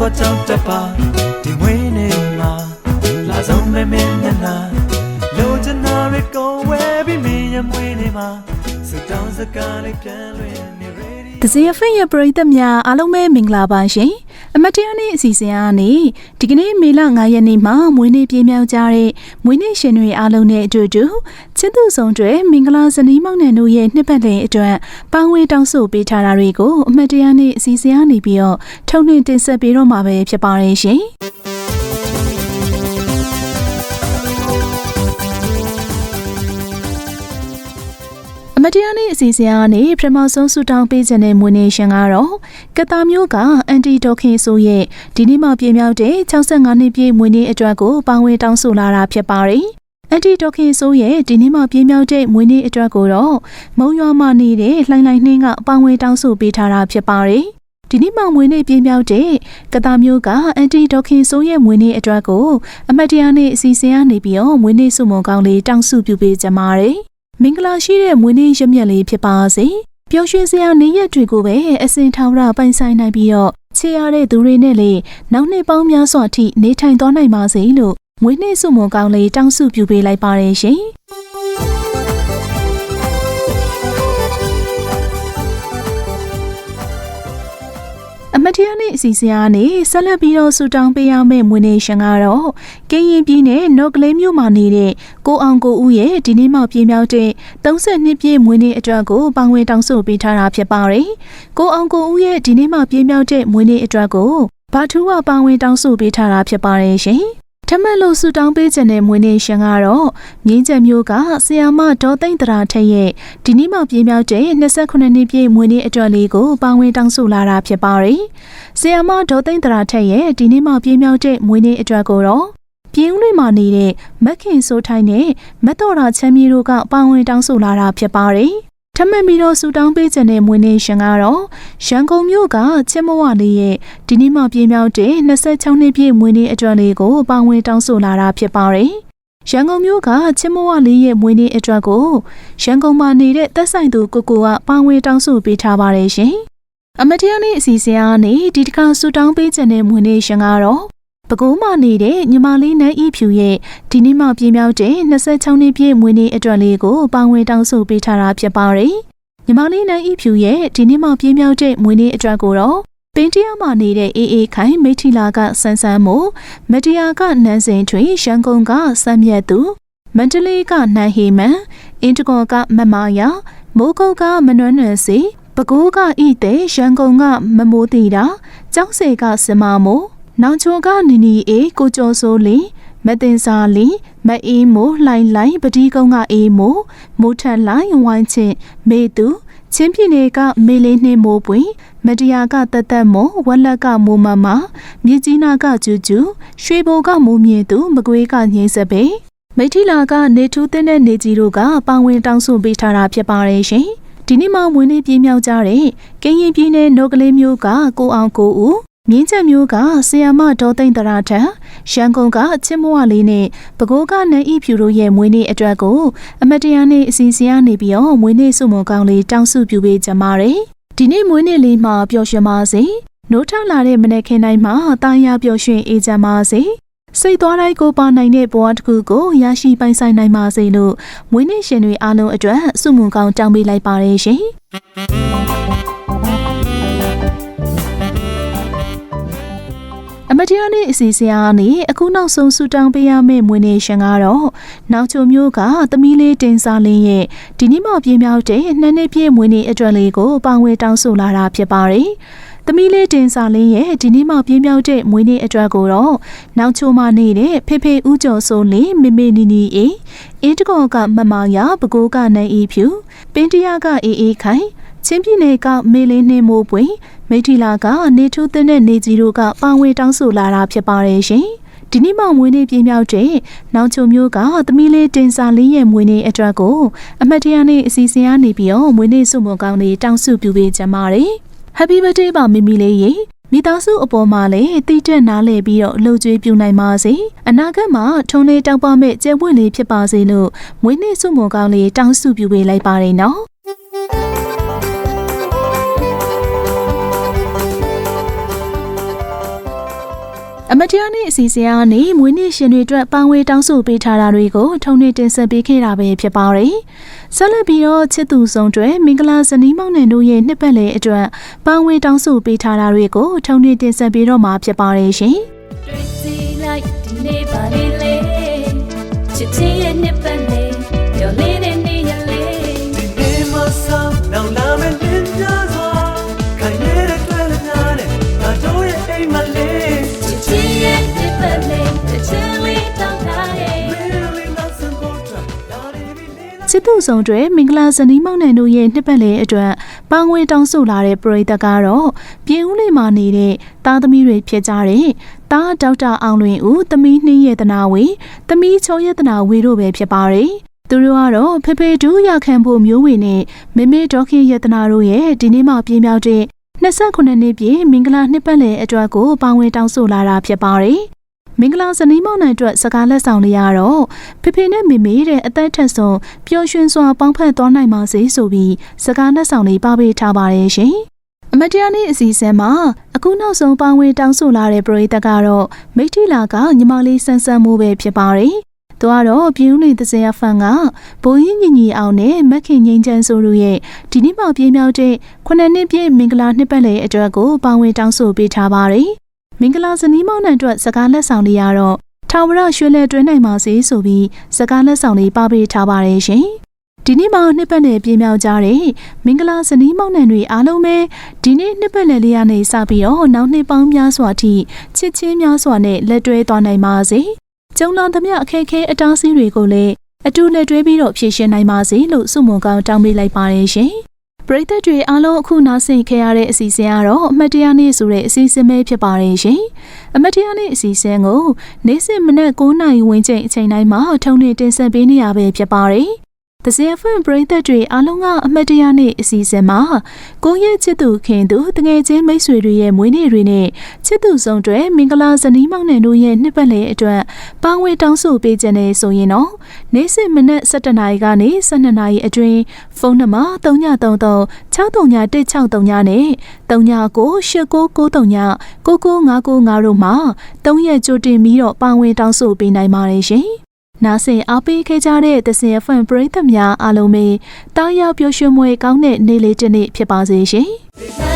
တော့ကြောက်တပါဒီမွေးနေမှာလာဆုံးမဲမဲနဲ့နာလိုချင်တာတွေကိုဝဲပြီးမင်းရမွေးနေမှာစတောင်းစကားလေးပြန်လွင်နေ ready ဒဇင်ဖင်ရဲ့ပရိသတ်များအားလုံးပဲမင်္ဂလာပါရှင် အမတ်တရားနေ့အစီအစဉ်အနေဒီကနေ့မေလ9ရက်နေ့မှာမွေးနေ့ပြည့်မြောက်ကြတဲ့မွေးနေ့ရှင်တွေအားလုံးနဲ့အတူတူချစ်သူဆောင်တွေမင်္ဂလာဇနီးမောင်နှံတို့ရဲ့နှစ်ပတ်လည်အတွက်ပန်းဝေးတောင်းဆိုပေးထားတာတွေကိုအမတ်တရားနေ့အစီအစဉ်အနေပြီးတော့ထုံနှင့်တင်ဆက်ပေးတော့မှာပဲဖြစ်ပါတယ်ရှင် မတရားနေ့အစီအစဉ်ကနေပထမဆုံးဆူတောင်းပေးခြင်းတဲ့မွေးနေ့ရှင်ကတော့ကတာမျိုးကအန်တီဒေါခင်ဆိုရဲ့ဒီနေ့မှပြည့်မြောက်တဲ့65နှစ်ပြည့်မွေးနေ့အတွက်ကိုပါဝင်တောင်းဆိုလာတာဖြစ်ပါတယ်။အန်တီဒေါခင်ဆိုရဲ့ဒီနေ့မှပြည့်မြောက်တဲ့မွေးနေ့အတွက်ကိုတော့မုံရွာမှနေတဲ့လှိုင်းလှိုင်းနှင်းကပါဝင်တောင်းဆိုပေးထားတာဖြစ်ပါတယ်။ဒီနေ့မှမွေးနေ့ပြည့်မြောက်တဲ့ကတာမျိုးကအန်တီဒေါခင်ဆိုရဲ့မွေးနေ့အတွက်ကိုအမတရားနေ့အစီအစဉ်ကနေပြီးတော့မွေးနေ့စုမုံကောင်းလေးတောင်းစုပြုပေးကြပါတယ်။ မင်္ဂလာရှိတဲ့မွေးနေ့ရမြက်လေးဖြစ်ပါစေ။ပျော်ရွှင်စရာနေ့ရက်တွေကိုပဲအစင်ထောင်ရပိုင်ဆိုင်နိုင်ပြီးတော့ချေရတဲ့သူတွေနဲ့လေနောက်နှစ်ပေါင်းများစွာအထိနေထိုင်သွားနိုင်ပါစေလို့မွေးနေ့စုမွန်ကောင်းလေးတောင်းစုပြုပေးလိုက်ပါတယ်ရှင်။ အမတရားနေ့အစီအစဉ်ကနေဆက်လက်ပြီးတော့ဆူတောင်းပေးရမယ့်မွေးနေ့ရှင်ကတော့ကင်းရင်ပြည်နယ်နော့ကလေးမြို့မှာနေတဲ့ကိုအောင်ကိုဦးရဲ့ဒီနေ့မှပြည့်မြောက်တဲ့32ပြည့်မွေးနေ့အတွက်ကိုပန်းဝင်တောင်းဆိုပေးထားတာဖြစ်ပါတယ်။ကိုအောင်ကိုဦးရဲ့ဒီနေ့မှပြည့်မြောက်တဲ့မွေးနေ့အတွက်ကိုဘာထူးဝပန်းဝင်တောင်းဆိုပေးထားတာဖြစ်ပါတယ်ရှင်။ ထမက်လို့ဆူတောင်းပေးခြင်းတဲ့မွေးနေ့ရှင်ကတော့မြင်းချက်မျိုးကဆီယာမဒေါ်သိမ့်တရာထက်ရဲ့ဒီနေ့မှပြည့်မြောက်တဲ့28နှစ်ပြည့်မွေးနေ့အတွက်လေးကိုပန်းဝင်တောင်းဆိုလာတာဖြစ်ပါတယ်။ဆီယာမဒေါ်သိမ့်တရာထက်ရဲ့ဒီနေ့မှပြည့်မြောက်တဲ့မွေးနေ့အတွက်ကိုတော့ပြင်းဦးလွင်မှာနေတဲ့မက်ခင်ဆိုထိုင်းနဲ့မက်တော်ရာချမ်းမြေတို့ကပန်းဝင်တောင်းဆိုလာတာဖြစ်ပါတယ်။ ထမက်ပြီးတော့ဆူတောင်းပေးခြင်းတဲ့မွေးနေ့ရှင်ကတော့ရန်ကုန်မြို့ကချစ်မဝလေးရဲ့ဒီနေ့မှပြည့်မြောက်တဲ့26နှစ်ပြည့်မွေးနေ့အတွက်လေးကိုပန်းဝင်တောင်းဆိုလာတာဖြစ်ပါတယ်။ရန်ကုန်မြို့ကချစ်မဝလေးရဲ့မွေးနေ့အတွက်ကိုရန်ကုန်မှာနေတဲ့သက်ဆိုင်သူကိုကိုကပန်းဝင်တောင်းဆိုပေးထားပါတယ်ရှင်။အမတရားနေ့အစီအစဉ်အားနဲ့ဒီတစ်ခါဆူတောင်းပေးခြင်းတဲ့မွေးနေ့ရှင်ကတော့ ပဲခူးမှနေတဲ့ညီမလေးနန်းဤဖြူရဲ့ဒီနေ့မှပြည့်မြောက်တဲ့26နှစ်ပြည့်မွေးနေ့အတွက်လေးကိုပန်းဝင်တောင်းဆိုပေးထားတာဖြစ်ပါတယ်။ညီမလေးနန်းဤဖြူရဲ့ဒီနေ့မှပြည့်မြောက်တဲ့မွေးနေ့အတွက်ကိုတော့ပင်တရားမှနေတဲ့အေးအေးခိုင်မိထီလာကဆန်းဆန်းမို့မတရားကနန်းစင်ထွေရန်ကုန်ကစမ်းမြတ်သူမန္တလေးကနန်းဟေမန်အင်တကောကမမယာမိုးကုတ်ကမနွမ်းနွယ်စီပဲခူးကဤတဲ့ရန်ကုန်ကမမိုးတီတာကျောင်းစေကစမမို့ နောင်ချိုကနီနီအေကိုကျော်စိုးလီမတင်စာလီမအေးမိုးလှိုင်လှိုင်ပတိကုန်းကအေးမိုးမိုးထက်လှိုင်ဝိုင်းချင်းမေသူချင်းပြည်နယ်ကမေလေးနှင်းမိုးပွင့်မတရားကတသက်မိုးဝက်လက်ကမိုးမမမြစ်ကြီးနာကကျူကျူရွှေဘိုကမိုးမြင့်သူမကွေးကငိမ့်စပေမိထီလာကနေထူးတဲ့နေကြီးတို့ကပန်းဝင်တောင်းဆိုပေးထားတာဖြစ်ပါတယ်ရှင်ဒီနေ့မှမွေးနေ့ပြည့်မြောက်ကြတဲ့ကရင်ပြည်နယ်နိုကလေးမျိုးကကိုအောင်ကိုဦး မြင်းချက်မျိုးကဆီယာမဒေါ်သိမ့်တရာထံရန်ကုန်ကချစ်မဝလေးနဲ့ပဲခူးကနန်းဤဖြူတို့ရဲ့မွေးနေ့အတွက်ကိုအမတရားနေ့အစီအစဉ်ကနေပြီးတော့မွေးနေ့စုမုံကောင်းလေးတောင်းစုပြုပေးကြပါတယ်ဒီနေ့မွေးနေ့လေးမှာပျော်ရွှင်ပါစေနိုးထလာတဲ့မနေ့ခင်းတိုင်းမှာတာယာပျော်ရွှင်အေးချမ်းပါစေစိတ်သွားတိုင်းကိုပါနိုင်တဲ့ဘဝတစ်ခုကိုရရှိပိုင်ဆိုင်နိုင်ပါစေလို့မွေးနေ့ရှင်တွေအားလုံးအတွက်စုမုံကောင်းတောင်းပေးလိုက်ပါတယ်ရှင် အမတရားနေ့အစီအစဉ်အားနေအခုနောက်ဆုံးဆူတောင်းပေးရမယ့်မွေးနေ့ရှင်ကတော့နောက်ချိုမျိုးကသမီးလေးတင်စားလင်းရဲ့ဒီနေ့မှပြင်းမြောက်တဲ့နှစ်နှစ်ပြည့်မွေးနေ့အတွက်လေးကိုပန်းဝဲတောင်းဆိုလာတာဖြစ်ပါတယ်။သမီးလေးတင်စားလင်းရဲ့ဒီနေ့မှပြင်းမြောက်တဲ့မွေးနေ့အတွက်ကိုတော့နောက်ချိုမှနေတဲ့ဖေဖေဦးကျော်စိုးလင်းမေမေနီနီအေးအင်းတကောကမမယာဘကိုးကနိုင်အေးဖြူပင်တရကအေးအေးခိုင် ချင်းပြည်နယ်ကမေလေးနှင်းမိုးပွင့်မိထီလာကနေထူးတဲ့နေကြီးတို့ကပန်းဝေတောင်းဆိုလာတာဖြစ်ပါတယ်ရှင်။ဒီနေ့မှမွေးနေ့ပြင်းမြောက်တဲ့နောင်ချုံမျိုးကသမီးလေးတင်စာလေးရဲ့မွေးနေ့အတွက်ကိုအမတ်တရားနေ့အစီအစဉ်ကနေပြီးတော့မွေးနေ့စုမုံကောင်းလေးတောင်းစုပြုပေးကြပါတယ်။ Happy birthday ပါမိမိလေးရေမိသားစုအပေါ်မှာလည်းတိကျက်နားလည်ပြီးတော့လှုပ်ကြွေးပြူနိုင်ပါစေအနာဂတ်မှာထုံလေးတောက်ပမဲ့ကျဲပွင့်လေးဖြစ်ပါစေလို့မွေးနေ့စုမုံကောင်းလေးတောင်းစုပြုပေးလိုက်ပါတယ်နော် အမတရားနေ့အစီအစဉ်ကနေမွေးနေ့ရှင်တွေအတွက်ပန်းဝေးတောင်းဆိုပေးထားတာတွေကိုထုံနေတင်ဆက်ပေးခဲ့တာပဲဖြစ်ပါတယ်။ဆက်လက်ပြီးတော့ချစ်သူဆုံးတွေမင်္ဂလာဇနီးမောင်နှံတို့ရဲ့နှစ်ပတ်လည်အတွက်ပန်းဝေးတောင်းဆိုပေးထားတာတွေကိုထုံနေတင်ဆက်ပေးတော့မှာဖြစ်ပါတယ်ရှင်။တွေ့စီလိုက်ဒီနေ့ပါလေးလေးချစ်ချင်းရဲ့နှစ်ပတ်လေးပျော် ပြီလေချစ်သူဆောင်တွေမင်္ဂလာဇနီးမောင်နှံတို့ရဲ့နှစ်ပတ်လည်အတွက်ပန်းဝေးတောင်းဆိုလာတဲ့ပရိသတ်ကတော့ပြင်ဦးလေးမှာနေတဲ့သားသမီးတွေဖြစ်ကြတဲ့တားဒေါက်တာအောင်လွင်ဦးသမီးနှင်းရဲ့တနာဝေသမီးချုံရဲ့တနာဝေတို့ပဲဖြစ်ပါတယ်သူတို့ကတော့ဖေဖေဒူးရခံဖို့မျိုးဝင်နဲ့မေမေဒေါခင်ယတနာတို့ရဲ့ဒီနေ့မှပြင်းပြောက်တဲ့28နှစ်ပြည့်မင်္ဂလာနှစ်ပတ်လည်အတွက်ကိုပန်းဝေးတောင်းဆိုလာတာဖြစ်ပါတယ် မင်္ဂလာဇနီးမောင်နှံအတွက်စကားလက်ဆောင်လေးရတော့ဖေဖေနဲ့မေမေတဲ့အသက်ထက်ဆုံးပျော်ရွှင်စွာပေါင်းဖက်သွားနိုင်ပါစေဆိုပြီးစကားလက်ဆောင်လေးပါပေးထားပါတယ်ရှင်။အမတရားနေ့အစီအစဉ်မှာအခုနောက်ဆုံးပေါင်းဝင်တောင်းဆိုလာတဲ့ပရိသတ်ကတော့မိထီလာကညီမလေးဆန်းဆန်းမှုပဲဖြစ်ပါတယ်။သူကတော့ပြည်ဦးနေသစရဖန်ကဘိုးရင်ညီညီအောင်နဲ့မက်ခင်ငိမ့်ချမ်းဆိုတို့ရဲ့ဒီနေ့မှပြင်းမြောက်တဲ့ခုနှစ်နှစ်ပြည့်မင်္ဂလာနှစ်ပတ်လည်အတွက်ကိုပေါင်းဝင်တောင်းဆိုပေးထားပါတယ်။ မင်္ဂလာဇနီးမောင်နှံအတွက်စကားလက်ဆောင်လေးရတော့ထာဝရရွှေလဲတွဲနိုင်ပါစေဆိုပြီးစကားလက်ဆောင်လေးပါပေးထားပါတယ်ရှင်။ဒီနေ့မှနှစ်ပတ်လည်ပြင်းမြောက်ကြတဲ့မင်္ဂလာဇနီးမောင်နှံတွေအားလုံးပဲဒီနေ့နှစ်ပတ်လည်လေးရနေစပြီးတော့နောက်နှစ်ပေါင်းများစွာထိချစ်ချင်းများစွာနဲ့လက်တွဲသွားနိုင်ပါစေ။ကျုံလာသမျှအခက်အခဲအတားအဆီးတွေကိုလည်းအတူလက်တွဲပြီးတော့ဖြည့်ရှင်းနိုင်ပါစေလို့ဆုမွန်ကောင်းတောင်းပေးလိုက်ပါတယ်ရှင်။ ပရိသတ်တွေအားလုံးအခုနားဆင်ခဲ့ရတဲ့အစီအစဉ်ကတော့အမတ်တရားနေ့ဆိုတဲ့အစီအစဉ်ပဲဖြစ်ပါတယ်ရှင်။အမတ်တရားနေ့အစီအစဉ်ကိုနေ့စဉ်မနက်9:00နာရီဝန်းကျင်အချိန်တိုင်းမှာထုံနေတင်ဆက်ပေးနေရပဲဖြစ်ပါတယ်။ သဇင်ဖွင့်ပရိသတ်တွေအားလုံးကအမတ်တရားနေ့အစီအစဉ်မှာကိုယ့်ရဲ့ချစ်သူခင်သူတငယ်ချင်းမိတ်ဆွေတွေရဲ့မွေးနေ့တွေနဲ့ချစ်သူဆုံးတွေမင်္ဂလာဇနီးမောင်နှံတို့ရဲ့နှစ်ပတ်လည်အတွက်ပန်းဝေတောင်းဆိုပေးခြင်းနဲ့ဆိုရင်တော့နေ့စဉ်မနက်7:00နာရီကနေ12:00နာရီအတွင်းဖုန်းနံပါတ်3933 631639နဲ့39989939 9955တို့မှာ3ရက်ကြိုတင်ပြီးတော့ပန်းဝေတောင်းဆိုပေးနိုင်ပါတယ်ရှင်။ နားဆင်အားပေးခဲ့ကြတဲ့သစင်ဖန်ပရိသတ်များအားလုံးပဲတားရောက်ပျော်ရွှင်မွေကောင်းတဲ့နေ့လေးတစ်နေ့ဖြစ်ပါစေရှင်။လာ